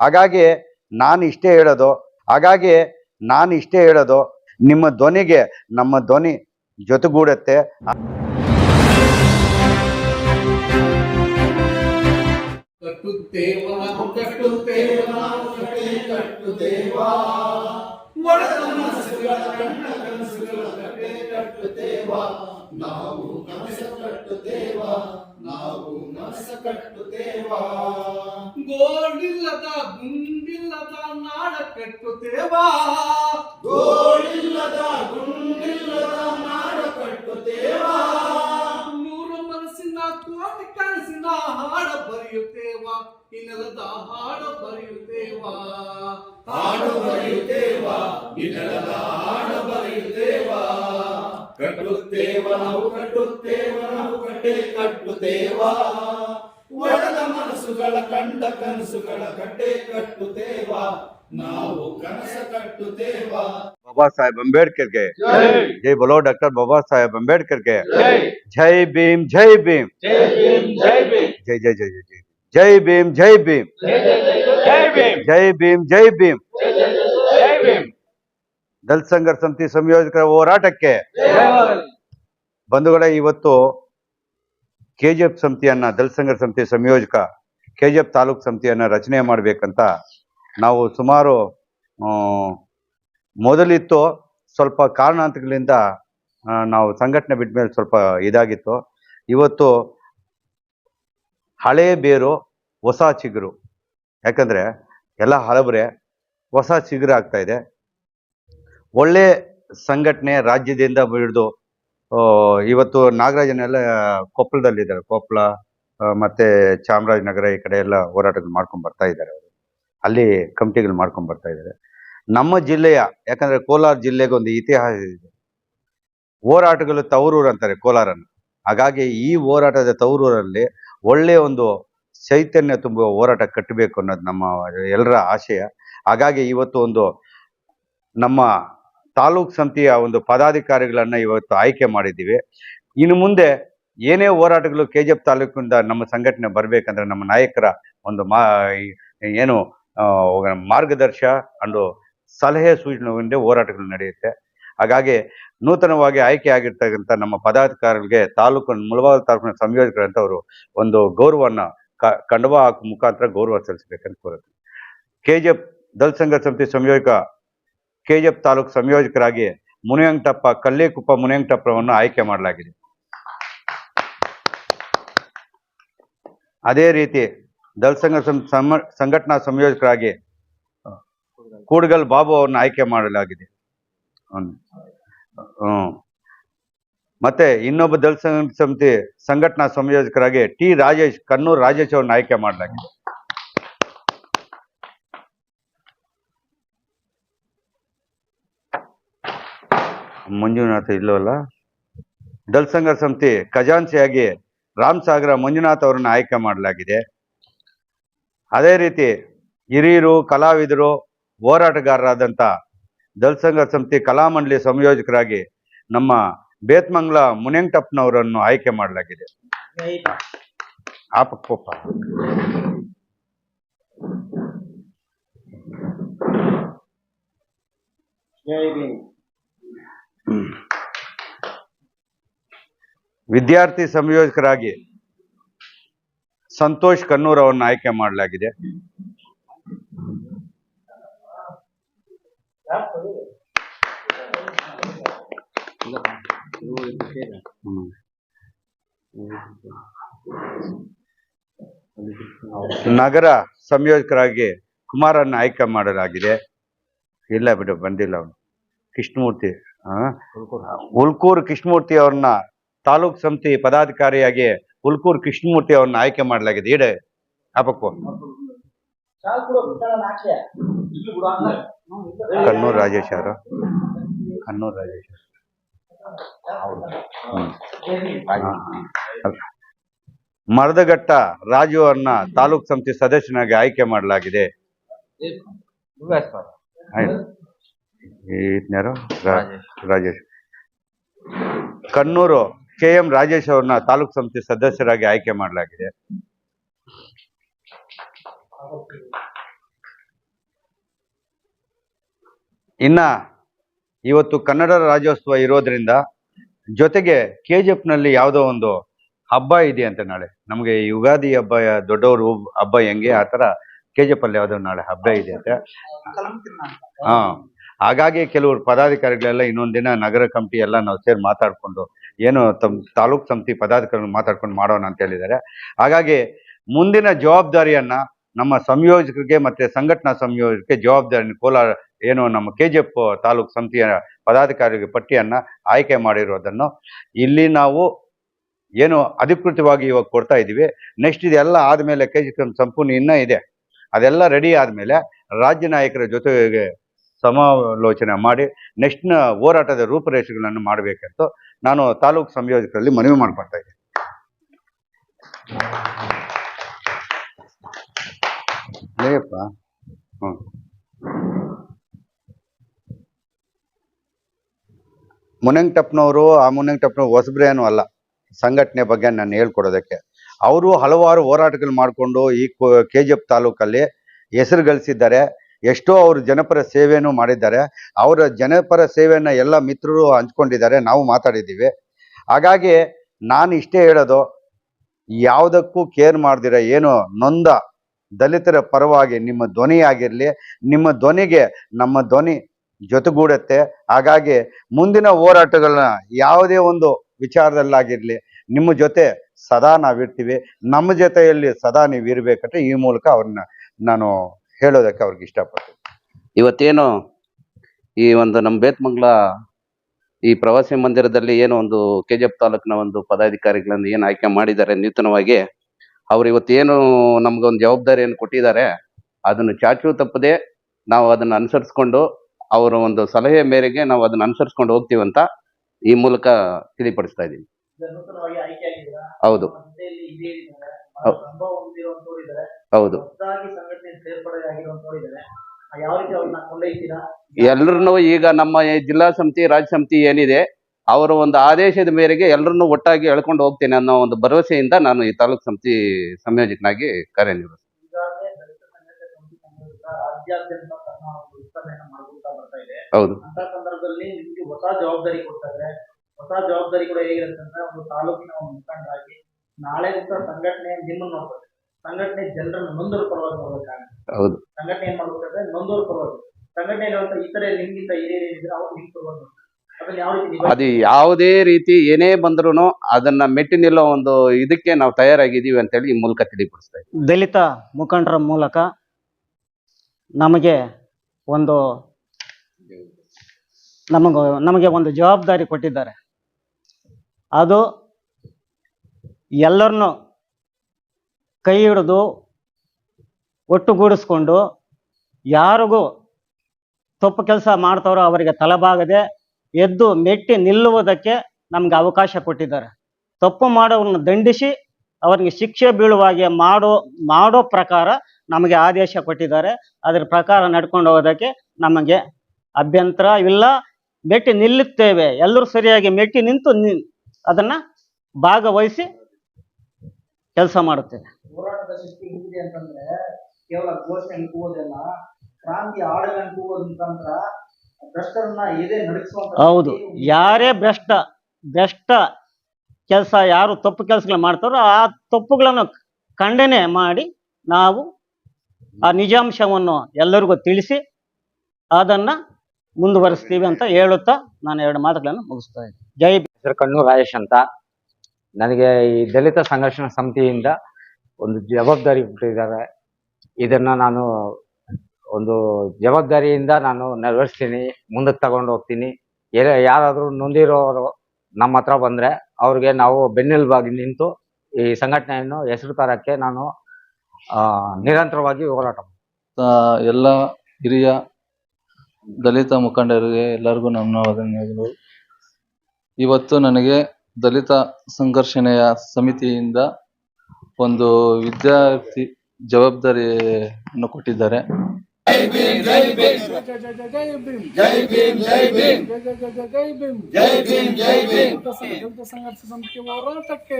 ಹಾಗಾಗಿ ನಾನು ಇಷ್ಟೇ ಹೇಳೋದು ಹಾಗಾಗಿ ನಾನು ಇಷ್ಟೇ ಹೇಳೋದು ನಿಮ್ಮ ಧ್ವನಿಗೆ ನಮ್ಮ ಧ್ವನಿ ಜೊತೆಗೂಡುತ್ತೆ. ನಾವು ನಾವು ಮನಸ್ಸ ಕಟ್ಟುತ್ತೇವ ಗೋಡಿಲ್ಲದ ಗುಂಡಿಲ್ಲದ ನಾಡ ಕಟ್ಟುತ್ತೇವ? ಗೋಡಿಲ್ಲದ ಗುಂಡಿಲ್ಲದ ನಾಡ ಕಟ್ಟುತ್ತೇವ? ನೂರು ಮನಸ್ಸಿನ ಕೋಟಿ ಕನಸಿನ ಹಾಡ ಬರೆಯುತ್ತೇವ? ಇನ್ನಲದ ನೆಲದ ಹಾಡ ಬರೆಯುತ್ತೇವ? ಹಾಡು ಬರೆಯುತ್ತೇವ? ಇನ್ನಲದ ಹಾಡ ಕಟ್ಟುತ್ತೇವ ನಾವು ಕಟ್ಟುತ್ತೇವ ನಾವು ಕಟ್ಟೆ ಕಟ್ಟುತ್ತೇವ. ಒಡೆದ ಮನಸ್ಸುಗಳ ಕಂಡ ಕನಸುಗಳ ಕಟ್ಟೆ ಕಟ್ಟುತ್ತೇವ. ನಾವು ಕನಸ ಕಟ್ಟುತ್ತೇವ. ಬಾಬಾ ಸಾಹೇಬ್ ಅಂಬೇಡ್ಕರ್ಗೆ. ಜೈ. ಬಲೋ ಡಾಕ್ಟರ್ ಬಾಬಾ ಸಾಹೇಬ್ ಅಂಬೇಡ್ಕರ್ಗೆ. ಜೈ. ಭೀಮ್ ಜೈ ಭೀಮ್. ಜೈ ಭೀಮ್ ಜೈ ಭೀಮ್. ಜೈ ಜೈ ಜೈ ಜೈ ಜೈ. ಜೈ ಭೀಮ್ ಜೈ ಭೀಮ್. ಜೈ ಭೀಮ್. ಜೈ ಭೀಮ್ ಜೈ ಭೀಮ್. ಜೈ ಭೀಮ್ ದಲಿತ ಸಂಘರ್ಷ ಸಮಿತಿ ಸಂಯೋಜಕರ ಹೋರಾಟಕ್ಕೆ ಬಂಧುಗಳೇ ಇವತ್ತು ಕೆ ಜಿ ಎಫ್ ಸಮಿತಿಯನ್ನ ದಲಿತ ಸಂಘರ್ಷ ಸಮಿತಿ ಸಂಯೋಜಕ ಕೆ ಜಿ ಎಫ್ ತಾಲೂಕು ಸಮಿತಿಯನ್ನ ರಚನೆ ಮಾಡಬೇಕಂತ ನಾವು ಸುಮಾರು ಮೊದಲಿತ್ತು. ಸ್ವಲ್ಪ ಕಾರಣಾಂತರಗಳಿಂದ ಆ, ನಾವು ಸಂಘಟನೆ ಬಿಟ್ಟ ಮೇಲೆ ಸ್ವಲ್ಪ ಇದಾಗಿತ್ತು. ಇವತ್ತು ಹಳೆ ಬೇರು ಹೊಸ ಚಿಗುರು. ಯಾಕಂದ್ರೆ ಎಲ್ಲ ಹಳಬ್ರೆ ಹೊಸ ಚಿಗುರು ಆಗ್ತಾ ಇದೆ. ಒಳ್ಳೆ ಸಂಘಟನೆ ರಾಜ್ಯದಿಂದ ಹಿಡಿದು ಇವತ್ತು ನಾಗರಾಜನೆಲ್ಲ ಕೊಪ್ಪಳದಲ್ಲಿದ್ದಾರೆ. ಕೊಪ್ಪಳ ಮತ್ತೆ ಚಾಮರಾಜನಗರ ಈ ಕಡೆ ಎಲ್ಲ ಹೋರಾಟಗಳು ಮಾಡ್ಕೊಂಡು ಬರ್ತಾ ಇದ್ದಾರೆ ಅವರು. ಅಲ್ಲಿ ಕಮಿಟಿಗಳು ಮಾಡ್ಕೊಂಡು ಬರ್ತಾ ಇದ್ದಾರೆ. ನಮ್ಮ ಜಿಲ್ಲೆಯ, ಯಾಕಂದ್ರೆ ಕೋಲಾರ ಜಿಲ್ಲೆಗೆ ಒಂದು ಇತಿಹಾಸ ಇದೆ. ಹೋರಾಟಗಳು ತವರೂರು ಅಂತಾರೆ ಕೋಲಾರನ್ನು ಹಾಗಾಗಿ ಈ ಹೋರಾಟದ ತವರೂರಲ್ಲಿ ಒಳ್ಳೆಯ ಒಂದು ಚೈತನ್ಯ ತುಂಬುವ ಹೋರಾಟ ಕಟ್ಟಬೇಕು ಅನ್ನೋದು ನಮ್ಮ ಎಲ್ಲರ ಆಶಯ. ಹಾಗಾಗಿ ಇವತ್ತು ಒಂದು ನಮ್ಮ ತಾಲೂಕ್ ಸಮಿತಿಯ ಒಂದು ಪದಾಧಿಕಾರಿಗಳನ್ನ ಇವತ್ತು ಆಯ್ಕೆ ಮಾಡಿದ್ದೀವಿ. ಇನ್ನು ಮುಂದೆ ಏನೇ ಹೋರಾಟಗಳು ಕೆ ಜಿ ಎಫ್ ತಾಲೂಕಿನಿಂದ ನಮ್ಮ ಸಂಘಟನೆ ಬರಬೇಕಂದ್ರೆ ನಮ್ಮ ನಾಯಕರ ಒಂದು ಮಾ ಏನು ಮಾರ್ಗದರ್ಶ ಅಂಡು ಸಲಹೆ ಸೂಚನೆ ಹೋರಾಟಗಳು ನಡೆಯುತ್ತೆ. ಹಾಗಾಗಿ ನೂತನವಾಗಿ ಆಯ್ಕೆ ಆಗಿರ್ತಕ್ಕಂಥ ನಮ್ಮ ಪದಾಧಿಕಾರಿಗಳಿಗೆ ತಾಲೂಕು ಮುಳಬಾಗಿಲು ತಾಲೂಕಿನ ಸಂಯೋಜಕರಂತವರು ಒಂದು ಗೌರವವನ್ನು ಕ, ಕಂಡವ ಹಾಕುವ ಮುಖಾಂತರ ಗೌರವ ಸಲ್ಲಿಸಬೇಕಂತ ಕೋರುತ್ತೆ ಕೆ ಜಿ ಎಫ್ ದಲ್ ಸಂಘ ಸಮಿತಿ ಸಂಯೋಜಕ ಕೆ ಜಿ ಎಫ್ ತಾಲೂಕು ಸಂಯೋಜಕರಾಗಿ ಮುನಿಯಂಗಟಪ್ಪ ಕಲ್ಲೇಕುಪ್ಪ ಮುನಿಯಂಗಟಪ್ಪರವನ್ನು ಆಯ್ಕೆ ಮಾಡಲಾಗಿದೆ. ಅದೇ ರೀತಿ ದಲ್ಸಂಗ ಸಂಘಟನಾ ಸಂಯೋಜಕರಾಗಿ ಕೂಡಗಲ್ ಬಾಬು ಅವರನ್ನು ಆಯ್ಕೆ ಮಾಡಲಾಗಿದೆ. ಮತ್ತೆ ಇನ್ನೊಬ್ಬ ದಲಿತ ಸಂಘ ಸಮಿತಿ ಸಂಘಟನಾ ಸಂಯೋಜಕರಾಗಿ ಟಿ ರಾಜೇಶ್ ಕನ್ನೂರ್ ರಾಜೇಶ್ ಅವರನ್ನು ಆಯ್ಕೆ ಮಾಡಲಾಗಿದೆ. ಮಂಜುನಾಥ್ ಇಲ್ಲವಲ್ಲ? ದಲ್ ಸಂಘ ಸಮಿತಿ ಖಜಾನ್ಸಿಯಾಗಿ ರಾಮ್ ಸಾಗರ ಮಂಜುನಾಥ್ ಅವರನ್ನು ಆಯ್ಕೆ ಮಾಡಲಾಗಿದೆ. ಅದೇ ರೀತಿ ಹಿರಿಯರು, ಕಲಾವಿದರು ಹೋರಾಟಗಾರರಾದಂಥ ದಲ್ ಸಂಘ ಸಮಿತಿ ಕಲಾಮಂಡಳಿ ಸಂಯೋಜಕರಾಗಿ ನಮ್ಮ ಬೇತ್ಮಂಗ್ಲ ಮುನಿಯಂಗಟಪ್ಪನವರನ್ನು ಆಯ್ಕೆ ಮಾಡಲಾಗಿದೆ. ಆಪಕ್ಕೋಪ ವಿದ್ಯಾರ್ಥಿ ಸಂಯೋಜಕರಾಗಿ ಸಂತೋಷ್ ಕನ್ನೂರ್ ಅವರನ್ನು ಆಯ್ಕೆ ಮಾಡಲಾಗಿದೆ. ನಗರ ಸಂಯೋಜಕರಾಗಿ ಕುಮಾರನ್ನ ಆಯ್ಕೆ ಮಾಡಲಾಗಿದೆ. ಇಲ್ಲ ಬಿಡು ಬಂದಿಲ್ಲ ಅವನು. ಕೃಷ್ಣಮೂರ್ತಿ ಆ? ಉಲ್ಕೂರು ಕೃಷ್ಣಮೂರ್ತಿ ಅವ್ರನ್ನ ತಾಲೂಕ್ ಸಮಿತಿ ಪದಾಧಿಕಾರಿಯಾಗಿ ಹುಲ್ಕೂರ್ ಕೃಷ್ಣಮೂರ್ತಿ ಅವರನ್ನ ಆಯ್ಕೆ ಮಾಡಲಾಗಿದೆ. ಈಡೆ ಅಪಕ್ಕ ಕಣ್ಣೂರು ರಾಜೇಶ್ ಅವರು. ಕಣ್ಣೂರು ರಾಜೇಶ್. ಮರದಘಟ್ಟ ರಾಜು ಅವ್ರನ್ನ ತಾಲೂಕ್ ಸಮಿತಿ ಸದಸ್ಯನಾಗಿ ಆಯ್ಕೆ ಮಾಡಲಾಗಿದೆ. ರಾಜೇಶ್. ಕಣ್ಣೂರು ಕೆ ಎಂ ರಾಜೇಶ್ ಅವ್ರನ್ನ ತಾಲೂಕು ಸಮಿತಿ ಸದಸ್ಯರಾಗಿ ಆಯ್ಕೆ ಮಾಡಲಾಗಿದೆ. ಇನ್ನ ಇವತ್ತು ಕನ್ನಡ ರಾಜ್ಯೋತ್ಸವ ಇರೋದ್ರಿಂದ ಜೊತೆಗೆ ಕೆ ಜಿ ಎಫ್ನಲ್ಲಿ ಯಾವುದೋ ಒಂದು ಹಬ್ಬ ಇದೆ ಅಂತ ನಾಳೆ. ನಮಗೆ ಯುಗಾದಿ ಹಬ್ಬ ದೊಡ್ಡವರು ಹಬ್ಬ ಹೆಂಗೆ ಆತರ ಥರ ಕೆ ಜಿ ಎಫ್ ಅಲ್ಲಿ ಯಾವುದೋ ನಾಳೆ ಹಬ್ಬ ಇದೆ ಅಂತ. ಹಾ. ಹಾಗಾಗಿ ಕೆಲವರು ಪದಾಧಿಕಾರಿಗಳೆಲ್ಲ ಇನ್ನೊಂದ್ ದಿನ ನಗರ ಕಮಿಟಿ ಎಲ್ಲ ನಾವು ಸೇರಿ ಮಾತಾಡ್ಕೊಂಡು ಏನು ತಮ್ಮ ತಾಲೂಕ್ ಸಮಿತಿ ಪದಾಧಿಕಾರಿಗಳು ಮಾತಾಡ್ಕೊಂಡು ಮಾಡೋಣ ಅಂತ ಹೇಳಿದ್ದಾರೆ. ಹಾಗಾಗಿ ಮುಂದಿನ ಜವಾಬ್ದಾರಿಯನ್ನ ನಮ್ಮ ಸಂಯೋಜಕರಿಗೆ ಮತ್ತೆ ಸಂಘಟನಾ ಸಂಯೋಜಕರಿಗೆ ಜವಾಬ್ದಾರಿ ಕೋಲಾರ ಏನು ನಮ್ಮ ಕೆ ಜಿ ಎಫ್ ತಾಲೂಕ್ ಸಮಿತಿಯ ಪದಾಧಿಕಾರಿಗೆ ಪಟ್ಟಿಯನ್ನ ಆಯ್ಕೆ ಮಾಡಿರೋದನ್ನು ಇಲ್ಲಿ ನಾವು ಏನು ಅಧಿಕೃತವಾಗಿ ಇವಾಗ ಕೊಡ್ತಾ ಇದ್ದೀವಿ ನೆಕ್ಸ್ಟ್ ಇದೆಲ್ಲ ಆದಮೇಲೆ ಕೆ ಜಿ ಸಂಪೂರ್ಣ ಇನ್ನೂ ಇದೆ. ಅದೆಲ್ಲ ರೆಡಿ ಆದಮೇಲೆ ರಾಜ್ಯ ನಾಯಕರ ಜೊತೆಗೆ ಸಮಾಲೋಚನೆ ಮಾಡಿ ನೆಕ್ಸ್ಟ್ನ ಹೋರಾಟದ ರೂಪರೇಷೆಗಳನ್ನು ಮಾಡಬೇಕಂತ ನಾನು ತಾಲೂಕು ಸಂಯೋಜಕರಲ್ಲಿ ಮನವಿ ಮಾಡ್ಕೊಳ್ತಾ ಇದ್ದೀನಿ. ಹೇಯಪ್ಪ ಹ್ಞೂ ಮುನಂಗಟಪ್ಪನವರು ಆ ಮುನಂಗಟಪ್ಪನವ್ರು ಹೊಸಬ್ರೇನು ಅಲ್ಲ. ಸಂಘಟನೆ ಬಗ್ಗೆ ನಾನು ಹೇಳ್ಕೊಡೋದಕ್ಕೆ. ಅವರು ಹಲವಾರು ಹೋರಾಟಗಳು ಮಾಡಿಕೊಂಡು ಈ ಕೆ ಜಿ ಎಫ್ ತಾಲೂಕಲ್ಲಿ ಹೆಸರು ಗಳಿಸಿದ್ದಾರೆ. ಎಷ್ಟೋ ಅವರು ಜನಪರ ಸೇವೆಯನ್ನು ಮಾಡಿದ್ದಾರೆ. ಅವರ ಜನಪರ ಸೇವೆಯನ್ನು ಎಲ್ಲ ಮಿತ್ರರು ಹಂಚ್ಕೊಂಡಿದ್ದಾರೆ. ನಾವು ಮಾತಾಡಿದ್ದೀವಿ. ಹಾಗಾಗಿ ನಾನು ಇಷ್ಟೇ ಹೇಳೋದು, ಯಾವುದಕ್ಕೂ ಕೇರ್ ಮಾಡ್ದಿರ, ಏನು ನೊಂದ ದಲಿತರ ಪರವಾಗಿ ನಿಮ್ಮ ಧ್ವನಿ ಆಗಿರಲಿ ನಿಮ್ಮ ಧ್ವನಿಗೆ ನಮ್ಮ ಧ್ವನಿ ಜೊತೆಗೂಡುತ್ತೆ. ಹಾಗಾಗಿ ಮುಂದಿನ ಹೋರಾಟಗಳನ್ನ ಯಾವುದೇ ಒಂದು ವಿಚಾರದಲ್ಲಾಗಿರಲಿ, ನಿಮ್ಮ ಜೊತೆ ಸದಾ ನಾವಿರ್ತೀವಿ. ನಮ್ಮ ಜೊತೆಯಲ್ಲಿ ಸದಾ ನೀವು ಇರಬೇಕಂದ್ರೆ ಈ ಮೂಲಕ ಅವ್ರನ್ನ ನಾನು ಹೇಳೋದಕ್ಕೆ ಅವ್ರಿಗೆ ಇಷ್ಟಪಡ್ತೀನಿ. ಇವತ್ತೇನು ಈ ಒಂದು ನಮ್ಮ ಬೇತ್ಮಂಗ್ಲ ಈ ಪ್ರವಾಸಿ ಮಂದಿರದಲ್ಲಿ ಏನು ಒಂದು ಕೆ ಜಿ ಎಫ್ ತಾಲೂಕಿನ ಒಂದು ಪದಾಧಿಕಾರಿಗಳನ್ನು ಏನು ಆಯ್ಕೆ ಮಾಡಿದ್ದಾರೆ ನೂತನವಾಗಿ ಅವ್ರು ಇವತ್ತೇನು ನಮ್ಗೊಂದು ಜವಾಬ್ದಾರಿಯನ್ನು ಕೊಟ್ಟಿದ್ದಾರೆ ಅದನ್ನು ಚಾಚು ತಪ್ಪದೆ ನಾವು ಅದನ್ನು ಅನುಸರಿಸ್ಕೊಂಡು ಅವರ ಒಂದು ಸಲಹೆ ಮೇರೆಗೆ ನಾವು ಅದನ್ನು ಅನುಸರಿಸ್ಕೊಂಡು ಹೋಗ್ತೀವಂತ ಈ ಮೂಲಕ ತಿಳಿಪಡಿಸ್ತಾ ಇದ್ದೀನಿ. ಹೌದು. ಹೌದು. ಎಲ್ಲರನ್ನು ಈಗ ನಮ್ಮ ಜಿಲ್ಲಾ ಸಮಿತಿ ರಾಜ್ಯ ಸಮಿತಿ ಏನಿದೆ ಅವರ ಒಂದು ಆದೇಶದ ಮೇರೆಗೆ ಎಲ್ಲರನ್ನೂ ಒಟ್ಟಾಗಿ ಎಳ್ಕೊಂಡು ಹೋಗ್ತೇನೆ ಅನ್ನೋ ಒಂದು ಭರವಸೆಯಿಂದ ನಾನು ಈ ತಾಲೂಕು ಸಮಿತಿ ಸಂಯೋಜಕನಾಗಿ ಕಾರ್ಯನಿರ್ವಹಿಸ್ತೀನಿ. ಬರ್ತಾ ಹೌದು. ಸಂದರ್ಭದಲ್ಲಿ ಹೊಸ ಜವಾಬ್ದಾರಿ ಹೊಸ ಕೂಡ ಹೇಗಿರುತ್ತೆ ಅಂದ್ರೆ ಒಂದು ತಾಲೂಕಿನ ಒಂದು ಮುಖಂಡರಾಗಿ ನಾಳೆ ಸಂಘಟನೆ ನಿಮ್ಮನ್ನು ನೋಡ್ಬೇಕು ಸಂಘಟನೆ ಜನರನ್ನ ನೊಂದರ ಪರವಾಗಿ ನೋಡ್ಬೇಕಾಗುತ್ತೆ. ಹೌದು. ಸಂಘಟನೆ ಏನ್ ಮಾಡ್ಬೇಕಂದ್ರೆ ನೊಂದೋರ್ ಪರವಾಗಿ. ಸಂಘಟನೆ ಇತರೆ ನಿಮ್ಗಿಂತ ಹಿರಿಯರು ಏನಿದ್ರೆ ಅವ್ರು ನಿಮ್ ಪರವಾಗಿ ನೋಡ್ತಾರೆ. ಅದನ್ನ ಯಾವ ರೀತಿ ಅದು ಯಾವುದೇ ರೀತಿ ಏನೇ ಬಂದ್ರು ಅದನ್ನ ಮೆಟ್ಟಿ ನಿಲ್ಲೋ ಒಂದು ಇದಕ್ಕೆ ನಾವು ತಯಾರಾಗಿದ್ದೀವಿ ಅಂತೇಳಿ ಈ ಮೂಲಕ ತಿಳಿಪಡಿಸ್ತಾ ಇದ್ದೀವಿ. ದಲಿತ ಮುಖಂಡರ ಮೂಲಕ ನಮಗೆ ಒಂದು ನಮಗೆ ನಮಗೆ ಒಂದು ಜವಾಬ್ದಾರಿ ಕೊಟ್ಟಿದ್ದಾರೆ. ಅದು ಎಲ್ಲರನ್ನು ಕೈ ಹಿಡಿದು ಒಟ್ಟುಗೂಡಿಸ್ಕೊಂಡು ಯಾರಿಗೂ ತಪ್ಪು ಕೆಲಸ ಮಾಡ್ತಾರೋ ಅವರಿಗೆ ತಲೆಬಾಗದೆ ಎದ್ದು ಮೆಟ್ಟಿ ನಿಲ್ಲುವುದಕ್ಕೆ ನಮ್ಗೆ ಅವಕಾಶ ಕೊಟ್ಟಿದ್ದಾರೆ. ತಪ್ಪು ಮಾಡೋರನ್ನ ದಂಡಿಸಿ ಅವರಿಗೆ ಶಿಕ್ಷೆ ಬೀಳುವಾಗೆ ಮಾಡೋ ಮಾಡೋ ಪ್ರಕಾರ ನಮಗೆ ಆದೇಶ ಕೊಟ್ಟಿದ್ದಾರೆ. ಅದರ ಪ್ರಕಾರ ನಡ್ಕೊಂಡು ಹೋಗೋದಕ್ಕೆ ನಮಗೆ ಅಭ್ಯಂತರ ಇಲ್ಲ. ಮೆಟ್ಟಿ ನಿಲ್ಲುತ್ತೇವೆ. ಎಲ್ಲರೂ ಸರಿಯಾಗಿ ಮೆಟ್ಟಿ ನಿಂತು ಅದನ್ನ ಭಾಗವಹಿಸಿ ಕೆಲಸ ಮಾಡುತ್ತೆ. ಹೋರಾಟದ ಶಕ್ತಿ ಹೇಗಿದೆ ಅಂತಂದ್ರೆ ಕೇವಲ ಘೋಷಣೆ ಕೂಗೋದಲ್ಲ ಕ್ರಾಂತಿ ಆಡಗಳನ್ನು ಕೂಗೋದ್ ಮುಖಾಂತರ ಭ್ರಷ್ಟರನ್ನ ಎದೆ ನಡೆಸುವಂತ ಹೌದು. ಯಾರೇ ಭ್ರಷ್ಟ ಭ್ರಷ್ಟ ಕೆಲಸ ಯಾರು ತಪ್ಪು ಕೆಲಸಗಳು ಮಾಡ್ತಾರೋ ಆ ತಪ್ಪುಗಳನ್ನು ಖಂಡನೆ ಮಾಡಿ ನಾವು ಆ ನಿಜಾಂಶವನ್ನು ಎಲ್ಲರಿಗೂ ತಿಳಿಸಿ ಅದನ್ನ ಮುಂದುವರಿಸ್ತೀವಿ ಅಂತ ಹೇಳುತ್ತಾ ನಾನು ಎರಡು ಮಾತುಗಳನ್ನು ಮುಗಿಸ್ತಾ ಇದ್ದೀನಿ. ಜೈ. ಹೆಸರು ಕಣ್ಣು ರಾಜೇಶ್ ಅಂತ. ನನಗೆ ಈ ದಲಿತ ಸಂಘರ್ಷಣ ಸಮಿತಿಯಿಂದ ಒಂದು ಜವಾಬ್ದಾರಿ ಕೊಟ್ಟಿದ್ದಾರೆ ಇದನ್ನ ನಾನು ಒಂದು ಜವಾಬ್ದಾರಿಯಿಂದ ನಾನು ನೆರವೇರಿಸ್ತೀನಿ, ಮುಂದಕ್ಕೆ ತಗೊಂಡು ಹೋಗ್ತೀನಿ. ಯಾರಾದರೂ ನೊಂದಿರೋರು ನಮ್ಮ ಹತ್ರ ಬಂದ್ರೆ ಅವ್ರಿಗೆ ನಾವು ಬೆನ್ನೆಲುಬಾಗಿ ನಿಂತು ಈ ಸಂಘಟನೆಯನ್ನು ಹೆಸರು ತರಕ್ಕೆ ನಾನು ನಿರಂತರವಾಗಿ ಹೋರಾಟ ಎಲ್ಲ ಹಿರಿಯ ದಲಿತ ಮುಖಂಡರಿಗೆ ಎಲ್ಲರಿಗೂ ವಂದನೆಗಳು ಇವತ್ತು ನನಗೆ ದಲಿತ ಸಂಘರ್ಷಣೆಯ ಸಮಿತಿಯಿಂದ ಒಂದು ವಿದ್ಯಾರ್ಥಿ ಜವಾಬ್ದಾರಿಯನ್ನು ಕೊಟ್ಟಿದ್ದಾರೆ. ಹೋರಾಟಕ್ಕೆ